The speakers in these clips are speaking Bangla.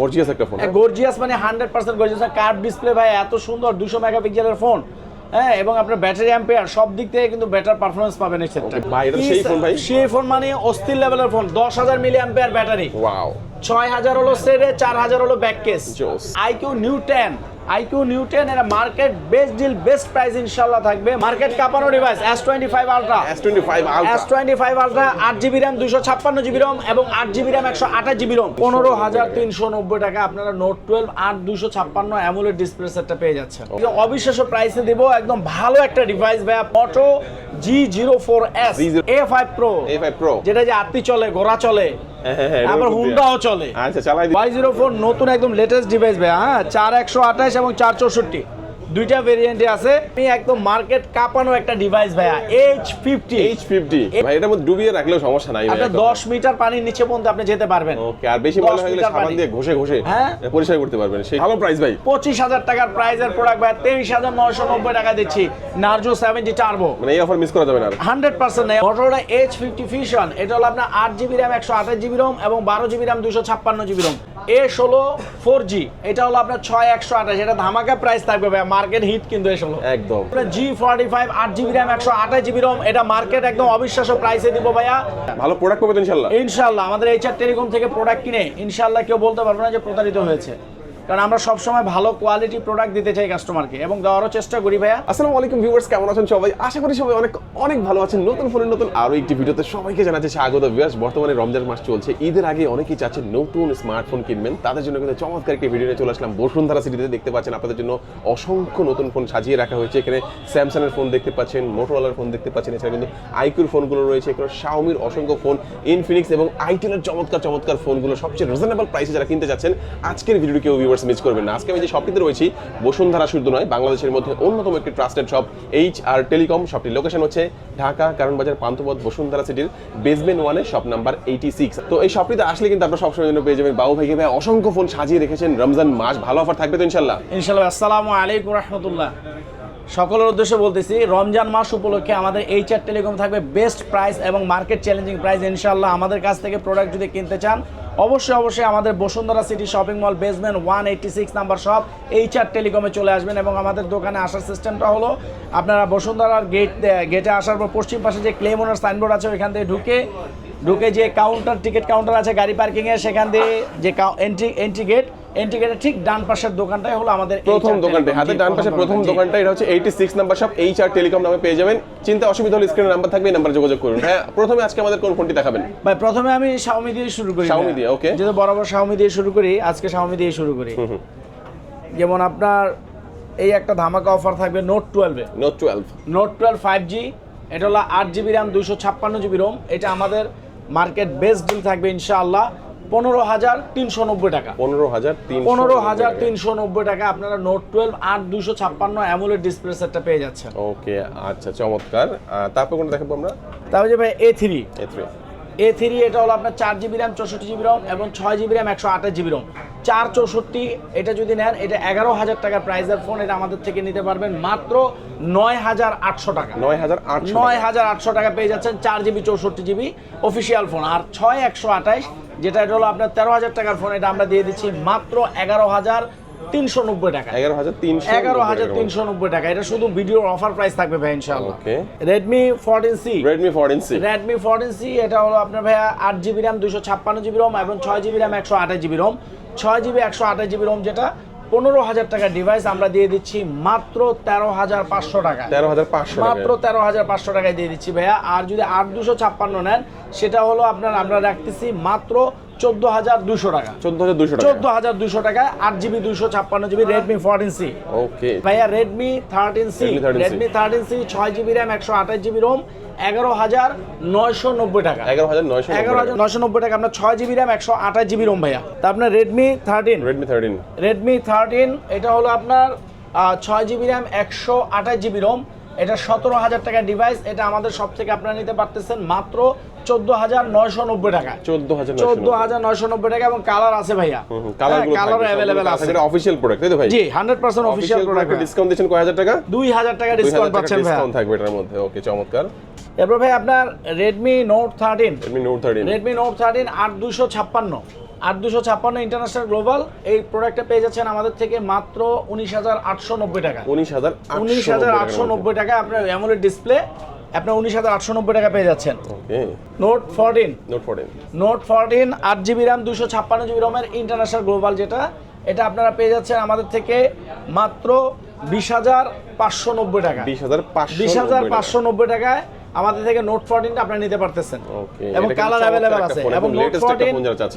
গর্জিয়াস একটা ফোন গর্জিয়াস মানে hundred percent gorgeous curve display ভাই এত সুন্দর দুশো মেগাপিক্সেলের ফোন হ্যাঁ এবং আপনার ব্যাটারি অ্যাম্পেয়ার সব দিক থেকে কিন্তু বেটার পারফরমেন্স পাবেন এই সেটটা। ভাই, এটা সেই ফোন ভাই? সেই ফোন মানে অস্থির লেভেলের ফোন দশ হাজার মিলি অ্যাম্পিয়ার ব্যাটারি ওয়াও ছয় হাজার হলো সেরে চার হাজার হলো back case. IQOO Neo ten iQOO Neo ten এর market best deal best price ইনশাল্লাহ থাকবে। Market কাপানো device S twenty five ultra S25 S twenty five ultra আট জিবি র্যাম দুশো ছাপ্পান্ন জিবি রম এবং আট জিবি র্যাম একশো আঠাশ জিবি রম পনেরো হাজার তিনশো নব্বই টাকা আপনারা নোট টুয়েলভ আট দুশো ছাপ্পান্ন অ্যামুলেট ডিসপ্লে সেটটা পেয়ে যাচ্ছেন। অবিশ্বাস্য প্রাইসে দিব একদম ভালো একটা ডিভাইস ভাইয়া Moto G zero four S G0 A five pro A5 Pro যেটা যে আত্মি চলে ঘোড়া চলে। আবার দিয়ে। হুন্ডাও চলে। আচ্ছা চালাই ফোর নতুন একদম লেটেস্ট ডিভাইস ভাই হ্যাঁ চার একশো আঠাশ এবং চার চৌষট্টি। দুইটা ভেরিয়েন্টে আছে। আমি একদম মার্কেট কাঁপানো একটা ডিভাইস ভাইয়া এইচ ফিফটি H50 ভাই এটার মধ্যে ডুবিয়ে রাখলেও সমস্যা নাই আপনার দশ মিটার পানির নিচে পর্যন্ত আপনি যেতে পারবেন। ওকে আর বেশি 10 ময়লা হয়ে গেলে সাবান দিয়ে ঘষে ঘষে হ্যাঁ। পরিষ্কার করতে পারবেন। সেই ভালো প্রাইস ভাই। পঁচিশ হাজার টাকার প্রাইজের প্রোডাক্ট ভাই তেইশ হাজার নয়শো নব্বই টাকা দিচ্ছি। নার্জো সেভেন্টি টার্বো মানে এই অফার মিস করা যাবে না হান্ড্রেড পার্সেন্ট নেই। মোটরোলা এইচ ফিফটি ফিউশন এটা হলো আপনার আট জিবি র্যাম একশো আঠাশ জিবি রোম এবং বারো জিবি র্যাম দুশো ছাপ্পান্ন জিবি রোম এ ষোলো ফোর জি এটা হলো আপনার ছয় একশো আঠাশ। এটা ধামাকা প্রাইস থাকবে ভাই মার্কেট হিট কিন্তু এ হলো। একদম। জি ফর্টি ফাইভ আট জিবি র্যাম একশো আঠাশ জিবি রম এটা মার্কেট একদম অবিশ্বাস্য প্রাইসে দিব ভাইয়া। ভালো প্রোডাক্ট পাবেন ইনশাল্লাহ। ইনশাল্লাহ আমাদের এইচআর টেলিকম থেকে প্রোডাক্ট কিনে ইনশাল্লাহ কেউ বলতে পারবে না যে প্রতারিত হয়েছে। কারণ আমরা সবসময় ভালো কোয়ালিটি প্রোডাক্ট দিতে চাই কাস্টমারকে এবং দেওয়ারও চেষ্টা করি ভাইয়া। আসসালামু আলাইকুম ভিউয়ার্স কেমন আছেন সবাই? আশা করি সবাই অনেক অনেক ভালো আছেন। নতুন ফোনের নতুন আরও একটি ভিডিওতে সবাইকে জানাচ্ছি স্বাগত ভিউয়ার্স বর্তমানে রমজান মাস চলছে। ঈদের আগে অনেকেই চাচ্ছেন নতুন স্মার্টফোন কিনবেন। তাদের জন্য কিন্তু চমৎকার একটি ভিডিও নিয়ে চলে আসলাম। বসুন্ধরা সিটিতে দেখতে পাচ্ছেন আপনাদের জন্য অসংখ্য নতুন ফোন সাজিয়ে রাখা হয়েছে। এখানে স্যামসাং এর ফোন দেখতে পাচ্ছেন মোটরওয়ালার ফোন দেখতে পাচ্ছেন। এছাড়া কিন্তু আইকিউর ফোনগুলো রয়েছে। এখানে শাওমির অসংখ্য ফোন ইনফিনিক্স এবং আইটেলের চমৎকার চমৎকার ফোনগুলো সবচেয়ে রিজনেবল প্রাইসে যারা কিনতে চাচ্ছেন, আজকের ভিডিও কেউ ভিউয়ার্স মিস করবেন না। আজকে আমি যে শপটিতে রয়েছি, বসুন্ধরা শুধু নয়, বাংলাদেশের মধ্যে অন্যতম একটি trusted shop H R telecom শপটির location হচ্ছে ঢাকা, কারণ বাজার পান্থপথ, বসুন্ধরা সিটির বেসমেন্ট ওয়ানের শপ নাম্বার এইটি সিক্স তো এই শপটিতে আসলে কিন্তু আপনার সবসময় জন্য পেয়ে যাবেন বাবু ভাইকে। ভাই, অসংখ্য ফোন সাজিয়ে রেখেছেন। রমজান মাস ভালো অফার থাকবে তো ইনশাল্লাহ ইনশাল্লাহ আসসালামু আলাইকুম রহমতুল্লাহ। সকলের উদ্দেশ্যে বলতেছি, রমজান মাস উপলক্ষে আমাদের এইচআর টেলিকম থাকবে বেস্ট প্রাইস এবং মার্কেট চ্যালেঞ্জিং প্রাইস ইনশাল্লাহ আমাদের কাছ থেকে প্রোডাক্ট যদি কিনতে চান, অবশ্যই অবশ্যই আমাদের Bashundhara city shopping mall basement one eighty six number shop HR টেলিকমে চলে আসবেন এবং আমাদের দোকানে আসার সিস্টেমটা হলো, আপনারা বসুন্ধরার গেট গেটে আসার পর পশ্চিম পাশে যে ক্লেম ওনার সাইনবোর্ড আছে, ওইখান থেকে ঢুকে ঢুকে যে কাউন্টার টিকিট কাউন্টার আছে গাড়ি পার্কিংয়ে সেখান দিয়ে যে এন্ট্রি এন্ট্রি গেট এন্ট্রি গেটের ঠিক ডান পাশের দোকানটাই হলো আমাদের প্রথম HR দোকানটা হাতে ডান পাশে প্রথম। দোকানটা এটা হচ্ছে eighty six number shop H R telecom নামে পেয়ে যাবেন। চিন্তা অসুবিধা হলে স্ক্রিনে নাম্বার থাকবে এই নাম্বারে যোগাযোগ করুন। হ্যাঁ প্রথমে আজকে আমাদের কোন ফোনটি দেখাবেন? ভাই প্রথমে আমি শাওমি দিয়ে শুরু করি ভাই। দিয়ে, ওকে যেহেতু বরাবর শাওমি দিয়ে শুরু করি আজকে শাওমি দিয়ে শুরু করি। যেমন আপনার এই একটা ধামাকা অফার থাকবে নোট টুয়েলভে note twelve note twelve five G এটা হলো আট জিবি র্যাম দুইশো ছাপ্পান্ন জিবি রোম এটা আমাদের মার্কেট বেস্ট ডিল থাকবে ইনশাআল্লাহ পনেরো হাজার তিনশো নব্বই টাকা। পনেরো হাজার পনেরো হাজার তিনশো নব্বই টাকা আপনারা নোট টুয়েলভ আট দুশো ছাপ্পান্ন অ্যামুলের ডিসপ্লে সেটটা পেয়ে যাচ্ছেন। ওকে আচ্ছা চমৎকার। তারপর কোনটা দেখাবো আমরা? তাহলে যে ভাই A three A three A three এটা হলো আপনার চার জিবি র্যাম চৌষট্টি জিবি রম এবং ছয় জিবি র্যাম একশো আঠাশ জিবি রম চার চৌষট্টি এটা যদি নেন এটা এগারো হাজার টাকার প্রাইসের ফোন এটা আমাদের থেকে নিতে পারবেন মাত্র নয় হাজার আটশো টাকা। নয় হাজার আটশো নয় হাজার আটশো টাকা পেয়ে যাচ্ছেন চার জিবি চৌষট্টি জিবি অফিসিয়াল ফোন আর ছয় একশো আঠাশ যেটা এটা হলো আপনার তেরো হাজার টাকার ফোন এটা আমরা দিয়ে দিচ্ছি মাত্র এগারো হাজার তিনশো নব্বই টাকা। এগারো হাজার তিনশো এগারো হাজার তিনশো নব্বই টাকা। এটা শুধু ভিডিওর অফার প্রাইস থাকবে ভাই ইনশাআল্লাহ। Okay Redmi fourteen C Redmi fourteen C Redmi fourteen C এটা হলো আপনার ভাইয়া আট জিবি র্যাম দুশো ছাপ্পান্ন জিবি রোম এবং ছয় জিবি র্যাম একশো আঠাশ জিবি রোম ছয় জিবি একশো আঠাশ জিবি রোম যেটা পনেরো হাজার টাকার ডিভাইস আমরা দিয়ে দিচ্ছি মাত্র তেরো হাজার পাঁচশো টাকা তেরো হাজার পাঁচশো মাত্র তেরো হাজার পাঁচশো টাকায় দিয়ে দিচ্ছি ভাইয়া। আর যদি আট দুশো ছাপ্পান্ন নেন সেটা হলো আপনার আমরা রাখতেছি মাত্র চোদ্দ হাজার দুশো টাকা। চোদ্দ হাজার দুশো চোদ্দ হাজার দুশো টাকা আট জিবি দুশো ছাপ্পান্ন GB Redmi fourteen C. Okay. ভাইয়া Redmi thirteen C. Redmi thirteen C. ছয় জিবি র্যাম একশো আঠাশ জিবি রোম এগারো হাজার নয়শো নব্বই টাকা। এগারো হাজার নয়শো এগারো হাজার নয়শো নব্বই টাকা আপনার ছয় জিবি র্যাম একশো আঠাশ জিবি রোম ভাইয়া। তা আপনার Redmi thirteen. Redmi thirteen. Redmi thirteen এটা হলো আপনার ছয় জিবি র্যাম একশো আঠাশ জিবি রোম এটা সতেরো হাজার টাকার ডিভাইস এটা আমাদের সব থেকে আপনারা নিতে পারতেছেন মাত্র চোদ্দ হাজার নয়শো নব্বই টাকা চোদ্দ হাজার চোদ্দ হাজার নয়শো নব্বই টাকা এবং কালার আছে ভাইয়া। কালার কালার অ্যাভেলেবেল আছে। অফিসিয়াল প্রোডাক্ট তাই তো ভাই? জি hundred percent official product discount দিচ্ছেন কয় হাজার টাকা? দুই হাজার টাকা ডিসকাউন্ট পাচ্ছেন ডিসকাউন্ট থাকবে এটার মধ্যে ওকে চমৎকার। এরপর ভাই আপনার Redmi note thirteen Redmi note thirteen Redmi note thirteen আট দুশো ছাপ্পান্ন। আট দুশো ছাপ্পান্ন ইন্টারন্যাশনাল গ্লোবাল এই প্রোডাক্টটা পেয়ে যাচ্ছেন আমাদের থেকে মাত্র উনিশ হাজার আটশো নব্বই টাকা। উনিশ হাজার উনিশ হাজার আটশো নব্বই টাকা আপনার অ্যামোলেড ডিসপ্লে আপনার উনিশ হাজার আটশো নব্বই টাকা পেয়ে যাচ্ছেন। Note fourteen note fourteen note fourteen আট জিবি র্যাম দুশো ছাপ্পান্ন জিবি রমের ইন্টারন্যাশনাল গ্লোবাল যেটা এটা আপনারা পেয়ে যাচ্ছেন আমাদের থেকে মাত্র বিশ হাজার পাঁচশো নব্বই টাকা বিশ হাজার বিশ হাজার পাঁচশো নব্বই টাকায় আমাদের থেকে নোট ফোরটিনটা আপনারা নিতে পারতেছেন। এবং কালার অ্যাভেলেবেল আছে। এবং note fourteen.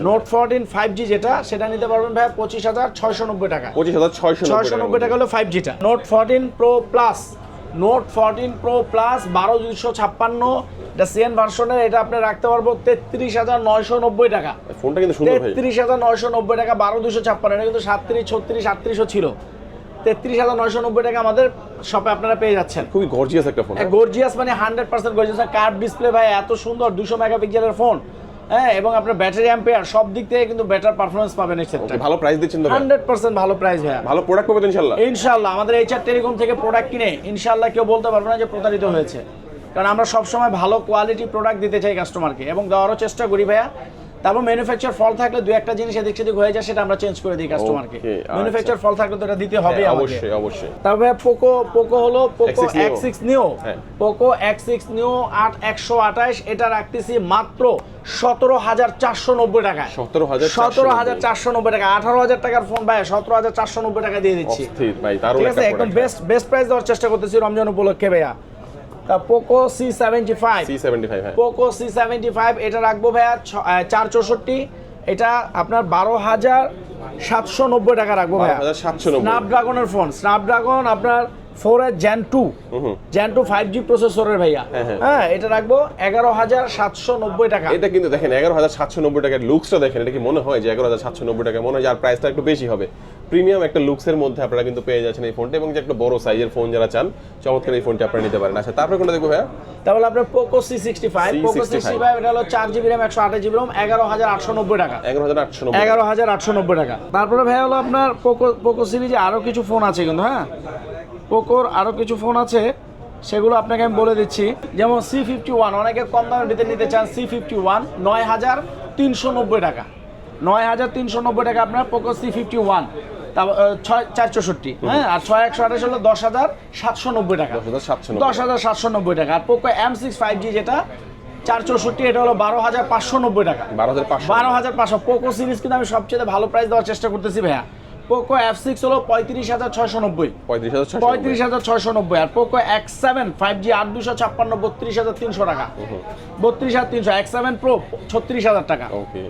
Note fourteen five G যেটা সেটা নিতে পারবেন ভাই পঁচিশ হাজার ছয়শো নব্বই টাকা। পঁচিশ হাজার ছয়শো নব্বই টাকা হলো five জিটা note fourteen pro plus note fourteen pro plus বারো দুশো ছাপ্পান্ন। এটা সিএন ভার্সনের এটা আপনি রাখতে পারব তেত্রিশ হাজার নয়শো নব্বই টাকা। ফোনটা কিন্তু তেত্রিশ হাজার নয়শো নব্বই টাকা বারো দুশো ছাপ্পান্ন এটা কিন্তু সাতত্রিশ ছত্রিশ আটত্রিশও ছিল। তেত্রিশ হাজার নয়শো নব্বই টাকা আমাদের শপে আপনারা পেয়ে যাচ্ছেন। খুবই গর্জিয়াস একটা ফোন গর্জিয়াস মানে hundred percent gorgeous curve display ভাই এত সুন্দর দুশো মেগাপিক্সেলের ফোন হ্যাঁ এবং আপনার ব্যাটারি অ্যাম্পেয়ার সব দিক থেকে কিন্তু বেটার পারফরমেন্স পাবেন এই সেটটা। ভালো প্রাইস দিচ্ছেন তো ভাই? হান্ড্রেড পার্সেন্ট ভালো প্রাইস ভাইয়া। ভালো প্রোডাক্ট পাবেন ইনশাল্লাহ ইনশাল্লাহ আমাদের এইচআর টেলিকম থেকে প্রোডাক্ট কিনে ইনশাল্লাহ কেউ বলতে পারবে না যে প্রতারিত হয়েছে। কারণ আমরা সবসময় ভালো কোয়ালিটি প্রোডাক্ট দিতে চাই কাস্টমারকে এবং দেওয়ারও চেষ্টা করি ভাইয়া। তারপর ম্যানুফ্যাকচার ফল থাকলে দু একটা জিনিস এদিক সেদিক হয়ে যায় সেটা আমরা চেঞ্জ করে দিই কাস্টমারকে আচ্ছা। ম্যানুফ্যাকচার ফল থাকলে তো এটা দিতে হবে হ্যাঁ, অবশ্যই অবশ্যই। তারপরে পোকো পোকো হলো Poco X six Neo. Poco X six Neo আট একশো আঠাশ এটা রাখতেছি মাত্র সতেরো হাজার চারশো নব্বই টাকায়। সতেরো হাজার সতেরো হাজার চারশো নব্বই টাকা। আঠারো হাজার টাকার ফোন ভাই সতেরো হাজার চারশো নব্বই টাকা দিয়ে দিচ্ছি। ভাই ঠিক আছে একদম বেস্ট বেস্ট প্রাইস দেওয়ার চেষ্টা করতেছি রমজান উপলক্ষে ভাইয়া। Poco C seventy five C seventy five Poco C seventy five এটা রাখব ভাইয়া চার চৌষট্টি। এটা আপনার বারো হাজার সাতশো নব্বই টাকা রাখব ভাইয়া। 12,790 স্ন্যাপড্রাগনের ফোন স্ন্যাপড্রাগন আপনার ফোর এর Gen two. Gen two five G প্রসেসরের ভাইয়া। হ্যাঁ, হ্যাঁ। হ্যাঁ এটা রাখব এগারো হাজার সাতশো নব্বই টাকা। এটা কিন্তু দেখেন এগারো হাজার সাতশো নব্বই টাকার লুকসটা দেখেন এটা কি মনে হয় যে এগারো হাজার সাতশো নব্বই টাকা? মনে হয় আর প্রাইসটা একটু বেশি হবে। প্রিমিয়াম একটা লুকসের মধ্যে আপনারা কিন্তু পেয়ে যাচ্ছেন এই ফোনটা এবং যে একটা বড় সাইজের ফোন যারা চান চমৎকার এই ফোনটা আপনারা নিতে পারেন। আচ্ছা তারপরে কোনটা দেখব ভাইয়া? তাহলে আপনার Poco C sixty five Poco C65 sixty five এটা হলো চার জিবি র্যাম একশো আঠাশ জিবি র্যাম এগারো হাজার আটশো নব্বই টাকা। এগারো হাজার আটশো এগারো হাজার আটশো নব্বই টাকা। তারপরে ভাই হলো আপনার পোকো পোকো সিরিজে আরও কিছু ফোন আছে কিন্তু হ্যাঁ? পোকোর আরও কিছু ফোন আছে সেগুলো আপনাকে আমি বলে দিচ্ছি। যেমন সি ফিফটি ওয়ান অনেকে কম দামের ভিতরে নিতে চান সি ফিফটি ওয়ান নয় হাজার তিনশো নব্বই টাকা। নয় হাজার তিনশো নব্বই টাকা আপনার পোকো সি ফিফটি ওয়ান ছয় চার চৌষট্টি হ্যাঁ? আর ছয় একশো আঠাশ হলো দশ হাজার সাতশো নব্বই টাকা। দশ হাজার সাতশো নব্বই টাকা। আর Poco M six five G যেটা চার চৌষট্টি এটা হলো বারো হাজার পাঁচশো নব্বই টাকা। বারো হাজার পাঁচশো। বারো হাজার পাঁচশো। পোকো সিরিজ কিন্তু আমি সবচেয়ে ভালো প্রাইস দেওয়ার চেষ্টা করতেছি ভাইয়া। পোকো এফ সিক্স হলো পঁয়ত্রিশ হাজার ছয়শো নব্বই। পঁয়ত্রিশ হাজার ছয়শো পঁয়ত্রিশ হাজার ছয়শো নব্বই। আর Poco X seven five G আট দুশো ছাপ্পান্ন বত্রিশ হাজার তিনশো টাকা। বত্রিশ হাজার তিনশো। এক্স সেভেন প্রো ছত্রিশ হাজার টাকা। ওকে।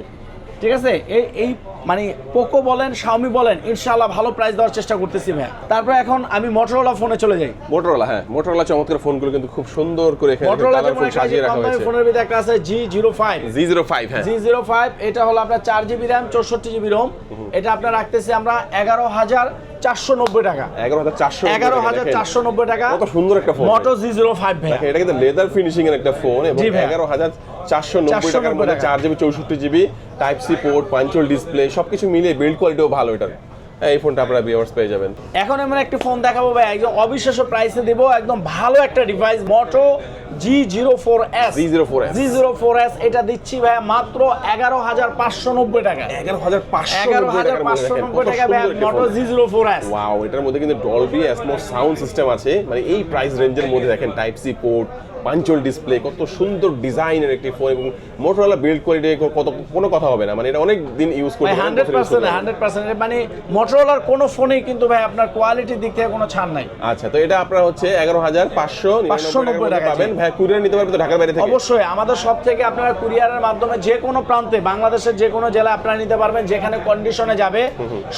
ঠিক আছে? এই এই মানে পোকো বলেন শাওমি বলেন ইনশাআল্লাহ ভালো প্রাইস দেওয়ার চেষ্টা করতেছি ভাই তারপর এখন আমি মোটরোলা ফোনে চলে যাই। মোটরোলা হ্যাঁ মোটরোলা চমৎকার ফোনগুলো কিন্তু খুব সুন্দর করে এখানে মোটরোলা ফোন সাজিয়ে রাখা হয়েছে। ফোনের ভিতরে একটা আছে G zero five G zero five হ্যাঁ। জি জিরো ফাইভ এটা হলো আপনার চার জিবি র্যাম চৌষট্টি জিবি রোম এটা আপনার রাখতেছি আমরা এগারো হাজার চারশো নব্বই টাকা। এগারো হাজার চারশো এগারো হাজার চারশো নব্বই টাকা। কত সুন্দর একটা phone Moto G zero five ভাই এটা কিন্তু লেদার ফিনিশিং এর একটা ফোন এবং এগারো হাজার চারশো নব্বই 490 টাকার মধ্যে চার জিবি চৌষট্টি GB type C port punch hole display সবকিছু মিলিয়ে বিল্ড কোয়ালিটিও ভালো এটার। এই ফোনটা আপনারা ভিউয়ার্স পেয়ে যাবেন। এখন আমরা একটা ফোন দেখাবো ভাই একদম অবিশ্বাস্য প্রাইসে দিব একদম ভালো একটা device Moto G zero four S G04S G zero four S এটা দিচ্ছি ভাই মাত্র এগারো হাজার পাঁচশো নব্বই টাকা এগারো হাজার পাঁচশো এগারো হাজার পাঁচশো নব্বই টাকা ভাই Moto G zero four S wow এটার মধ্যে কিন্তু ডলবি অ্যাসমো সাউন্ড সিস্টেম আছে। মানে এই প্রাইস রেঞ্জের মধ্যে দেখেন type C port punch hole display কত সুন্দর ডিজাইনের একটি ফোন এবং মোটরওয়ালা বিল্ড কোয়ালিটি কত কোনো কথা হবে না। মানে এটা অনেক দিন ইউজ করতে ভাই হান্ড্রেড পার্সেন্ট হান্ড্রেড পার্সেন্ট মানে মোটরোলার কোনো ফোনেই কিন্তু ভাই আপনার কোয়ালিটির দিক থেকে কোনো ছাড় নাই। আচ্ছা তো এটা আপনার হচ্ছে এগারো হাজার পাঁচশো নব্বই টাকা, পাবেন। ভাই কুরিয়ার নিতে পারবেন তো ঢাকার বাইরে থেকে? অবশ্যই আমাদের সব থেকে আপনারা কুরিয়ারের মাধ্যমে যে কোনো প্রান্তে বাংলাদেশের যে কোনো জেলায় আপনারা নিতে পারবেন যেখানে কন্ডিশনে যাবে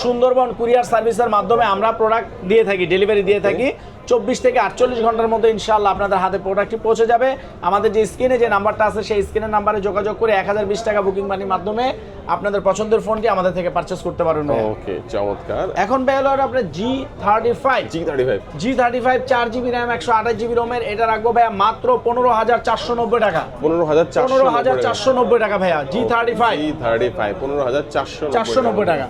সুন্দরবন কুরিয়ার সার্ভিসের মাধ্যমে আমরা প্রোডাক্ট দিয়ে থাকি ডেলিভারি দিয়ে থাকি। চব্বিশ থেকে আটচল্লিশ ঘণ্টার মধ্যে ইনশাল্লাহ আপনাদের হাতে প্রোডাক্টটি পৌঁছে যাবে। আমাদের যে স্ক্রিনে যে নাম্বারটা আছে সেই স্ক্রিনের নাম্বারে যোগাযোগ করে এক হাজার বিশ টাকা বুকিং মানির মাধ্যমে আপনাদের পছন্দের ফোনটি আমাদের থেকে পারচেস করতে পারবেন ওকে চমৎকার। এখন ভাই হলো আপনার G thirty five G thirty five G thirty five চার জিবি র্যাম একশো আঠাশ জিবি রোমের এটা রাখব ভাইয়া মাত্র পনেরো হাজার চারশো নব্বই টাকা। পনেরো হাজার পনেরো হাজার চারশো নব্বই টাকা ভাইয়া G thirty five G thirty five পনেরো হাজার চারশো চারশো নব্বই টাকা।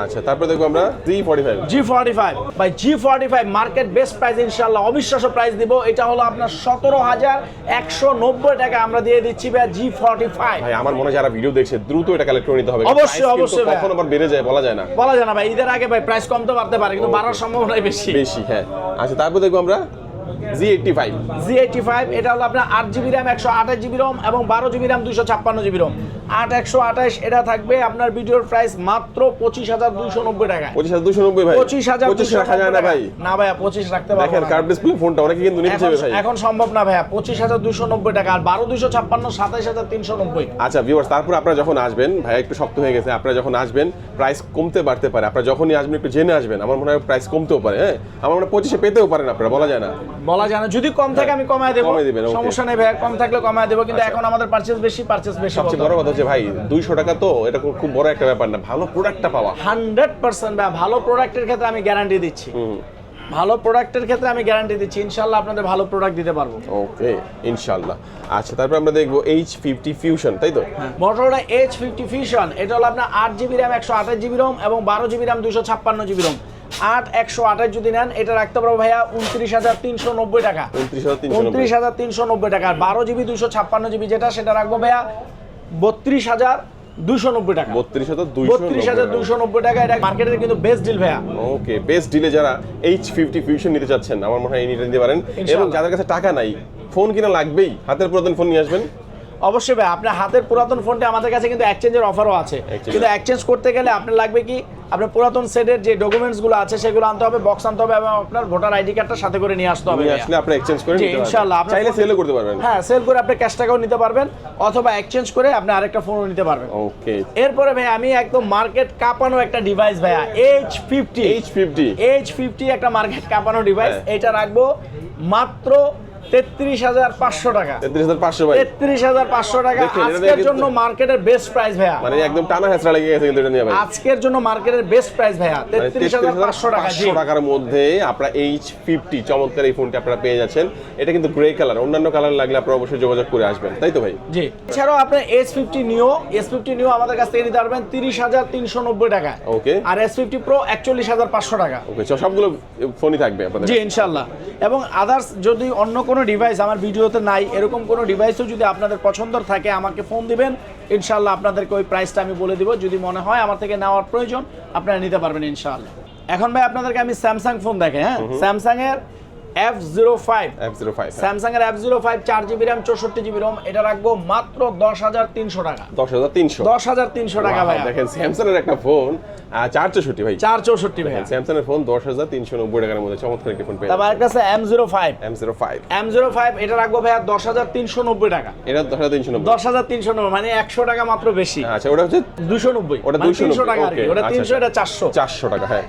আচ্ছা তারপরে দেখব আমরা G forty five G forty five by G forty five market best price ইনশাল্লাহ অবিশ্বাস্য প্রাইস দিব। এটা হলো আপনার সতেরো হাজার একশো নব্বই টাকা আমরা দিয়ে দিচ্ছি ভাই জি ফর্টি ফাইভ ভাই আমার মনে হয় যারা ভিডিও দেখছে দ্রুত এটা কালেক্ট করে নিতে হবে। অবশ্যই, অবশ্যই কখন আবার বেড়ে যায় বলা যায় না। বলা যায় না ভাই ঈদের আগে ভাই প্রাইস কমতে পারতে পারে কিন্তু বাড়ার সম্ভাবনাই বেশি। বেশি হ্যাঁ। আচ্ছা তারপর দেখব আমরা G eighty five G eighty five এটা হলো আপনার জিবি জিবি এবং বারো জিবি জিবি এটা থাকবে আপনার ভিডিওর প্রাইস মাত্র পঁচিশ হাজার দুইশো নব্বই টাকা। পঁচিশ হাজার দুশো নব্বই ভাই। পঁচিশ হাজার পঁচিশ দুইশো রাখা যায় না ভাই। না রাখতে পারব দেখেন ডিসপ্লে ফোনটা অনেকে কিন্তু চাইবে ভাই। এখন সম্ভব না টাকা আর বারো দুশো ছাপ্পান্ন সাতাইশ হাজার তিনশো নব্বই। আচ্ছা ভিউয়ার্স তারপর আপনারা যখন আসবেন ভাই একটু শক্ত হয়ে গেছে আপনারা যখন আসবেন প্রাইস কমতে বাড়তে পারে। আপনারা যখনই আসবেন একটু জেনে আসবেন। আমার মনে হয় প্রাইস কমতেও পারে হ্যাঁ? আমার মনে হয় পঁচিশে পেতেও পারেন আপনারা বলা যায় না। বলা যায় না। যদি কম থাকে আমি কমায় দেবো। সমস্যা নেই ভাই কম থাকলে কমায় দেবো কিন্তু আচ্ছা। এখন আমাদের পার্চেস বেশি পার্চেস বেশি সবচেয়ে বড় কথা হচ্ছে ভাই দুইশো টাকা তো এটা খুব- বড় একটা ব্যাপার না। ভালো প্রোডাক্টটা পাওয়া। হান্ড্রেড পার্সেন্ট ভাই ভালো প্রোডাক্টের ক্ষেত্রে আমি গ্যারান্টি দিচ্ছি। ভালো প্রোডাক্টের ক্ষেত্রে আমি গ্যারান্টি দিচ্ছি। ইনশাল্লাহ আপনাদের ভালো প্রোডাক্ট দিতে পারব। ওকে ইনশাল্লাহ। আচ্ছা তারপর আমরা দেখব এইচ ফিফটি ফিউশন তাই তো? মোটরোলা এইচ ফিফটি ফিউশন এটা হলো আপনার আট জিবি র্যাম একশো আঠাশ জিবি রোম এবং বারো জিবি র্যাম দুশো ছাপ্পান্ন জিবি রোম আট একশো আঠাশ যদি নেন এটা রাখতে পারব ভাইয়া উনত্রিশ হাজার তিনশো নব্বই টাকা। উনত্রিশ হাজার তিনশো নব্বই। টাকা। আর বারো জিবি দুশো ছাপ্পান্ন জিবি যেটা সেটা রাখব ভাইয়া বত্রিশ হাজার দুশো নব্বই টাকা। বত্রিশ হাজার বত্রিশ হাজার দুশো নব্বই টাকা এটা মার্কেটের কিন্তু বেস্ট ডিল ভাইয়া। ওকে বেস্ট ডিলে যারা এইচ ফিফটি ফিউশন নিতে চাচ্ছেন আমার মনে হয় এই নিতে নিতে পারেন এবং যাদের কাছে টাকা নাই ফোন কিনা লাগবেই হাতের পুরাতন ফোন নিয়ে আসবেন। অবশ্যই ভাই আপনার হাতের পুরাতন ফোনটা আমাদের কাছে কিন্তু এক্সচেঞ্জের অফারও আছে। কিন্তু এক্সচেঞ্জ করতে গেলে আপনার লাগবে কি? আপনার পুরাতন সেটের যে ডকুমেন্টসগুলো আছে সেগুলো আনতে হবে বক্স আনতে হবে এবং আপনার ভোটার আইডি কার্ডটা সাথে করে নিয়ে আসতে হবে। আসলে আপনি এক্সচেঞ্জ করে নিতে ইনশাআল্লাহ, আপনার চাইলে সেলও করতে পারবেন। হ্যাঁ সেল করে আপনি ক্যাশ টাকাও নিতে পারবেন অথবা এক্সচেঞ্জ করে আপনি আরেকটা ফোনও নিতে পারবেন। ওকে এরপরে ভাই আমি একদম মার্কেট কাঁপানো একটা ডিভাইস ভাইয়া H fifty H fifty H fifty একটা মার্কেট কাঁপানো ডিভাইস হ্যাঁ। এটা রাখব মাত্র তেত্রিশ হাজার পাঁচশো টাকা। তেত্রিশ হাজার পাঁচশো ভাই। তেত্রিশ হাজার পাঁচশো টাকা। আজকের জন্য মার্কেটের বেস্ট প্রাইস ভাইয়া। মানে একদম টানা হেঁচড়া লেগে গেছে কিন্তু এটা নিয়ে ভাই। আজকের জন্য মার্কেটের বেস্ট প্রাইস ভাইয়া। তেত্রিশ হাজার পাঁচশো টাকা জি 33,500 টাকার মধ্যে আপনারা এইচ ফিফটি চমৎকার এই ফোনটি আপনারা পেয়ে যাচ্ছেন। এটা কিন্তু গ্রে কালার অন্যান্য কালার লাগলে আপনারা অবশ্যই যোগাযোগ করে আসবেন। তাই তো ভাই? জি। এছাড়াও আপনার S fifty Neo. S fifty Neo আমাদের কাছ থেকে নিতে পারবেন তিরিশ হাজার তিনশো নব্বই টাকা। ওকে আর এস ফিফটি প্রো একচল্লিশ হাজার পাঁচশো টাকা। ওকে সবগুলো ফোনই থাকবে আপনাদের জি ইনশাল্লাহ এবং আদার্স যদি অন্য কোনো ডিভাইস আমার ভিডিওতে নাই এরকম কোনো ডিভাইসও যদি আপনাদের পছন্দর থাকে আমাকে ফোন দিবেন ইনশাল্লাহ আপনাদেরকে ওই প্রাইসটা আমি বলে দিব যদি মনে হয় আমার থেকে নেওয়ার প্রয়োজন আপনারা নিতে পারবেন ইনশাল্লাহ এখন ভাই আপনাদেরকে আমি স্যামসাং ফোন দেখে হ্যাঁ? স্যামসাং এর F zero five F zero five Samsung এর এফ জিরো ফাইভ চার জিবি র্যাম চৌষট্টি জিবি রোম এটা রাখব মাত্র দশ হাজার তিনশো টাকা। দশ হাজার তিনশো। দশ হাজার তিনশো টাকা ভাই দেখেন স্যামসাং এর একটা ফোন চার চৌষট্টি ভাই। চার চৌষট্টি ভাই স্যামসাং এর ফোন দশ হাজার তিনশো নব্বই টাকার মধ্যে চমৎকার একটি ফোন পেয়ে তারপর একটা আছে M zero five M zero five M zero five এটা রাখব ভাইয়া দশ হাজার তিনশো নব্বই টাকা। এটা দশ হাজার তিনশো নব্বই। দশ হাজার তিনশো নব্বই মানে একশো টাকা মাত্র বেশি। আচ্ছা ওটা হচ্ছে দুশো নব্বই ওটা মানে 290 টাকা আর কি ওটা আচ্ছা, তিনশো আচ্ছা। এটা চারশো। চারশো টাকা হ্যাঁ।